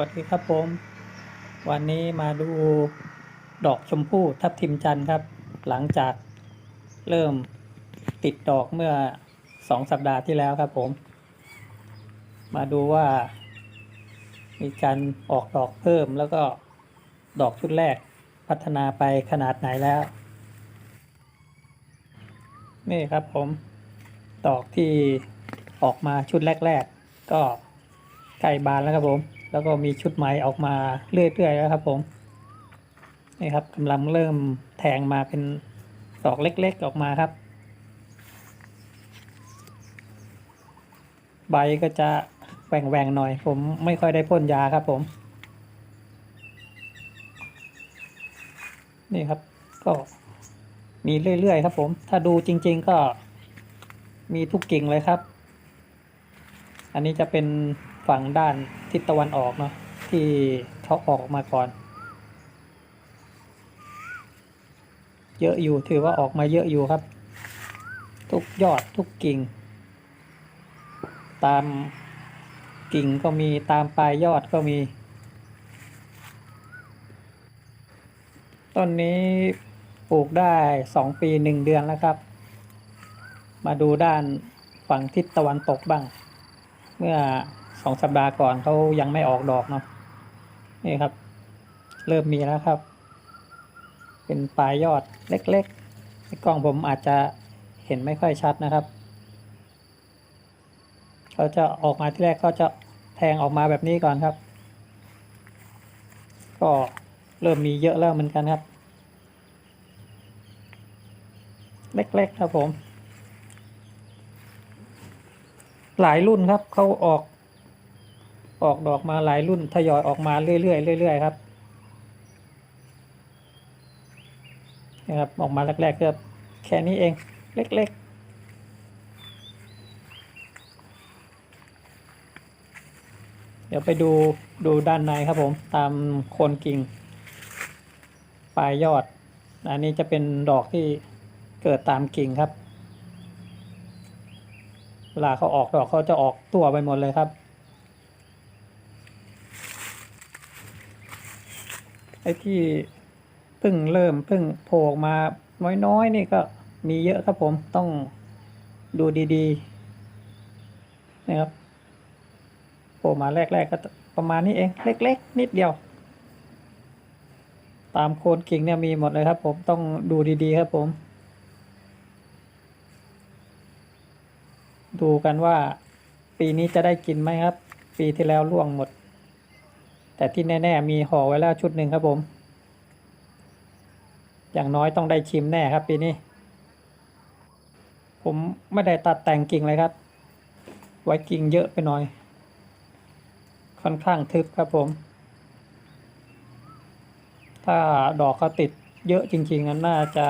วัสดีครับผม วันนี้มาดูดอกชมพู่ทับทิมจันทร์ครับ หลังจากเริ่มติดดอกเมื่อสองสัปดาห์ที่แล้วครับผม มาดูว่า มีการออกดอกเพิ่มแล้วก็ดอกชุดแรกพัฒนาไปขนาดไหนแล้ว นี่ครับผม ดอกที่ออกมาชุดแรก ๆ ก็ใกล้บานแล้วครับผม แล้วก็มีชุดใหม่ออกมาเรื่อยๆแล้วครับผมนี่ครับกำลังเริ่มแทงมาเป็นดอกเล็กๆออกมาครับ ใบก็จะแหว่งๆหน่อย ผมไม่ค่อยได้พ่นยาครับผมนี่ครับก็มีเรื่อยๆครับผม ถ้าดูจริง ๆก็มีทุกกิ่งเลยครับ อันนี้จะเป็น ฝั่งด้านทิศตะวันออกเนาะที่เขาออกมาก่อน เยอะอยู่ถือว่าออกมาเยอะอยู่ครับ ทุกยอดทุกกิ่ง ตามกิ่งก็มีตามปลายยอดก็มีต้นนี้ปลูกได้สองปีหนึ่งเดือนแล้วครับ มาดูด้านฝั่งทิศตะวันตกบ้าง เมื่อ สองสัปดาห์ก่อนเขายังไม่ออกดอกเนาะนี่ครับ เริ่มมีแล้วครับ เป็นปลายยอดเล็กๆในกล้องผมอาจจะเห็นไม่ค่อยชัดนะครับเขาจะออกมาที่แรกก็จะแทงออกมาแบบนี้ก่อนครับ ก็เริ่มมีเยอะแล้วเหมือนกันครับ เล็กๆครับผม หลายรุ่นครับเขาออก ออกดอกมาหลายรุ่นทยอยออกมาเรื่อยๆเรื่อยๆครับนะครับออกมาแรกๆก็แค่นี้เองเล็กๆเดี๋ยวไปดูดูด้านในครับผมตามโคนกิ่ง ปลายยอด อันนี้จะเป็นดอกที่เกิดตามกิ่งครับ เวลาเขาออกดอกเขาจะออกตัวไปหมดเลยครับ ไอ้ที่เพิ่งเริ่มเพิ่งโผล่มาน้อยๆนี่ก็มีเยอะครับผมต้องดูดีๆนะครับโผล่มาแรกๆก็ประมาณนี้เอง เล็ก ๆ นิดเดียว ตามโคนกิ่งเนี่ยมีหมดเลยครับ ผมต้องดูดีๆครับผม ดูกันว่าปีนี้จะได้กินไหมครับ ปีที่แล้วล่วงหมด แต่ที่แน่ ๆ มีห่อไว้แล้วชุดหนึ่งครับผม อย่างน้อยต้องได้ชิมแน่ครับปีนี้ ผมไม่ได้ตัดแต่งกิ่งเลยครับ ไว้กิ่งเยอะไปหน่อย ค่อนข้างทึบครับผม ถ้าดอกเขาติดเยอะจริงๆนั้นน่าจะ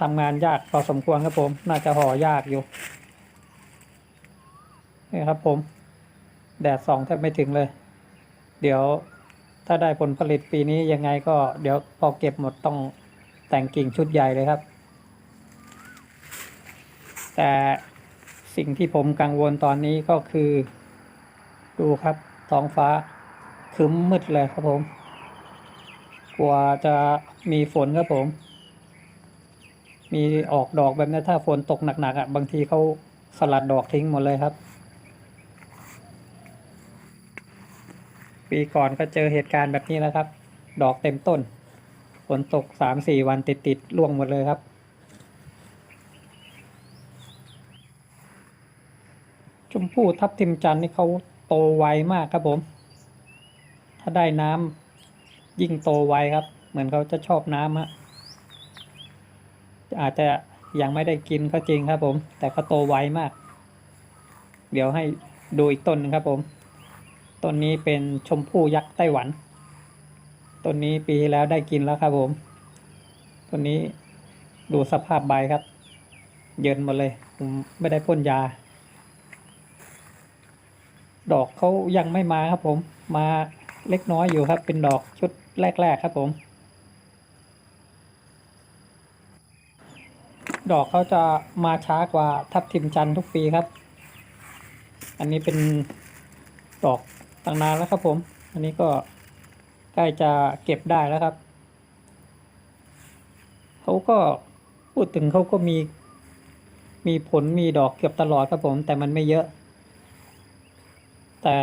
ทำงานยากพอสมควรครับผม น่าจะห่อยากอยู่นี่ครับผม แดดส่องแทบไม่ถึงเลย เดี๋ยวถ้าได้ผลผลิตปีนี้ยังไงก็เดี๋ยวพอเก็บหมดต้องแต่งกิ่งชุดใหญ่เลยครับ แต่สิ่งที่ผมกังวลตอนนี้ก็คือ ดูครับท้องฟ้าคึ้มมืดเลยครับผมกลัวจะมีฝนครับผม มีออกดอกแบบนี้ถ้าฝนตกหนักๆอะบางทีเขาสลัดดอกทิ้งหมดเลยครับ ปีก่อนก็เจอเหตุการณ์แบบนี้แล้วครับ ดอกเต็มต้นฝนตกสามสี่วันติดติดๆร่วงหมดเลยครับ ชมพู่ทับทิมจันนี่เขาโตไวมากครับผม ถ้าได้น้ำยิ่งโตไวครับ เหมือนเขาจะชอบน้ำฮะอาจจะยังไม่ได้กินก็จริงครับผม แต่เขาโตไวมาก เดี๋ยวให้ดูอีกต้นหนึงครับผม ต้นนี้เป็นชมพู่ยักษ์ไต้หวัน ต้นนี้ปีที่แล้วได้กินแล้วครับผม ต้นนี้ดูสภาพใบครับ เยินหมดเลย ผมไม่ได้พ่นยา ดอกเขายังไม่มาครับผม มาเล็กน้อยอยู่ครับ เป็นดอกชุดแรก ๆ ครับผม ดอกเขาจะมาช้ากว่าทับทิมจันทุกปีครับ อันนี้เป็นดอก ตั้งนานแล้วครับผม อันนี้ก็ใกล้จะเก็บได้แล้วครับ เขาก็พูดถึงเขาก็มี มีผลมีดอกเกือบตลอดครับผม แต่มันไม่เยอะ แต่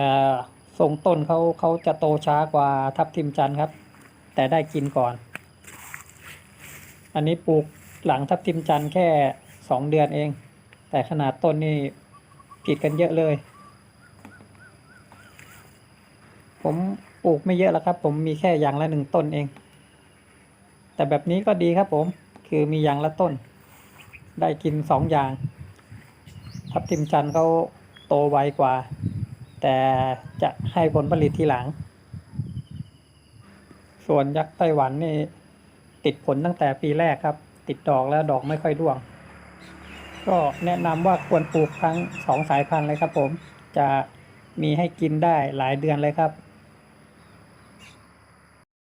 ทรงต้นเขาเขาจะโตช้ากว่าทับทิมจันครับ แต่ได้กินก่อน อันนี้ปลูกหลังทับทิมจันแค่สองเดือนเอง แต่ขนาดต้นนี่ผิดกันเยอะเลย ผมปลูกไม่เยอะแล้วครับ ผมมีแค่อย่างละหนึ่งต้นเอง แต่แบบนี้ก็ดีครับผม คือมีอย่างละต้น ได้กินสองอย่าง ทับทิมจันทร์เขาโตไวกว่า แต่จะให้ผลผลิตทีหลัง ส่วนยักษ์ไต้หวันนี่ ติดผลตั้งแต่ปีแรกครับ ติดดอกแล้วดอกไม่ค่อยร่วง ก็แนะนำว่าควรปลูกทั้งสองสายพันธุ์เลยครับผม จะมีให้กินได้หลายเดือนเลยครับ